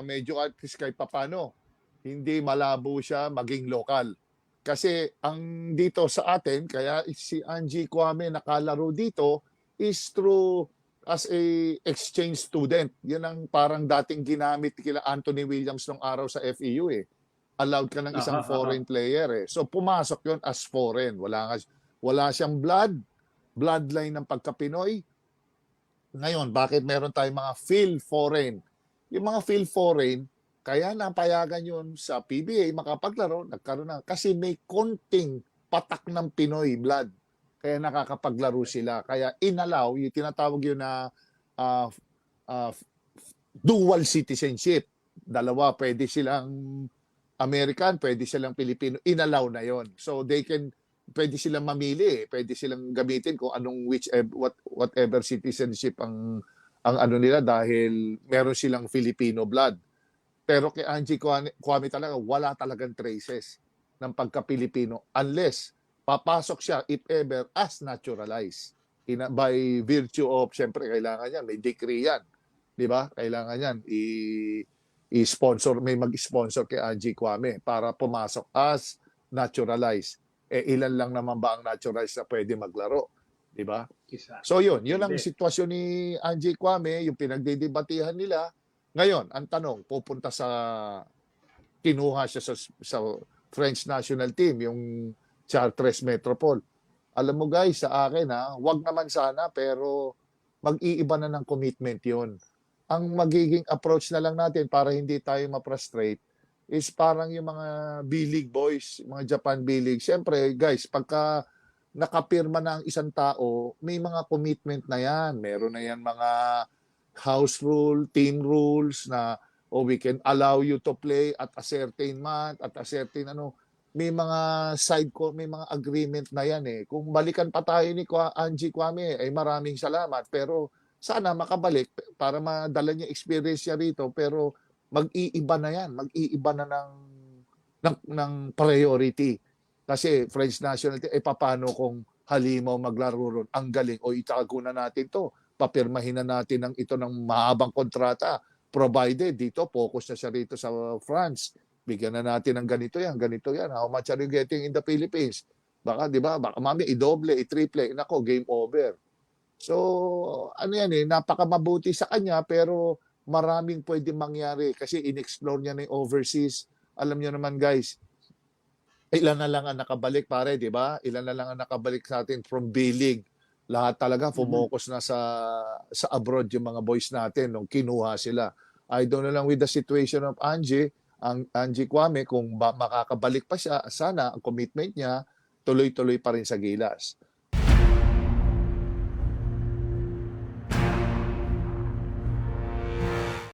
medyo at least kahit papano, hindi malabo siya maging lokal. Kasi ang dito sa atin, kaya si Angie Kwame nakalaro dito is through as a exchange student. Yan ang parang dating ginamit kila Anthony Williams nung araw sa FEU eh. Allowed ka ng isang Aha, aha. foreign player eh. So pumasok yon as foreign. Wala, nga- wala siyang blood, bloodline ng pagka-Pinoy. Ngayon, bakit meron tayong mga feel foreign? Yung mga feel foreign, kaya napayagan yun sa PBA makapaglaro, nagkaroon na. Kasi may konting patak ng Pinoy blood. Kaya nakakapaglaro sila. Kaya inalaw, yung tinatawag yun na ah, ah, dual citizenship. Dalawa, pwede silang American, pwede silang Pilipino. Inalaw na yon So they can, pwede silang mamili. Pwede silang gamitin kung anong whichever, what, whatever citizenship ang ang ano nila dahil meron silang Filipino blood. Pero kay Angie Kwame, talaga, wala talagang traces ng pagka-Pilipino unless papasok siya, if ever, as naturalized. In, by virtue of, syempre, kailangan yan, may decree yan. Di ba? Kailangan yan, i, i-sponsor, may mag-sponsor kay Angie Kwame para pumasok as naturalized. Eh, ilan lang naman ba ang naturalized na pwede maglaro? Di ba? So yun, yun ang sitwasyon ni Angie Kwame, yung pinagdidebatihan nila. Ngayon, ang tanong, pupunta sa kinuha siya sa, sa French national team, yung Chartres Metropole. Alam mo guys, sa akin ha, wag naman sana pero mag-iiba na ng commitment yun. Ang magiging approach na lang natin para hindi tayo ma-frustrate is parang yung mga B-League boys, mga Japan B-League. Siyempre, guys, pagka nakapirma na ang isang tao, may mga commitment na yan. Meron na yan mga house rule, team rules na oh, we can allow you to play at a certain month, at a certain ano, may mga side ko, may mga agreement na yan eh. Kung balikan pa tayo ni Angie Kwame, ay maraming salamat. Pero sana makabalik para madala niya experience niya rito. Pero mag-iiba na yan. Mag-iiba na ng, ng, ng priority. Kasi French national team, eh paano kung halimaw maglaro ron? Ang galing. O itago na natin to. Papirmahin na natin ng ito ng mahabang kontrata. Provided dito, focus na siya rito sa France. Bigyan na natin ng ganito yan, ganito yan. How much are you getting in the Philippines? Baka, di ba? Baka mami, i-double, i-triple. Nako, game over. So, ano yan eh, napakamabuti sa kanya pero maraming pwede mangyari kasi in-explore niya na yung overseas. Alam niyo naman guys, ilan na lang ang nakabalik pare, di ba? Ilan na lang ang nakabalik sa atin from B-League. Lahat talaga fumocus na sa sa abroad yung mga boys natin nung kinuha sila. I don't know lang with the situation of Angie, ang Angie Kwame kung ba, makakabalik pa siya, sana ang commitment niya tuloy-tuloy pa rin sa Gilas.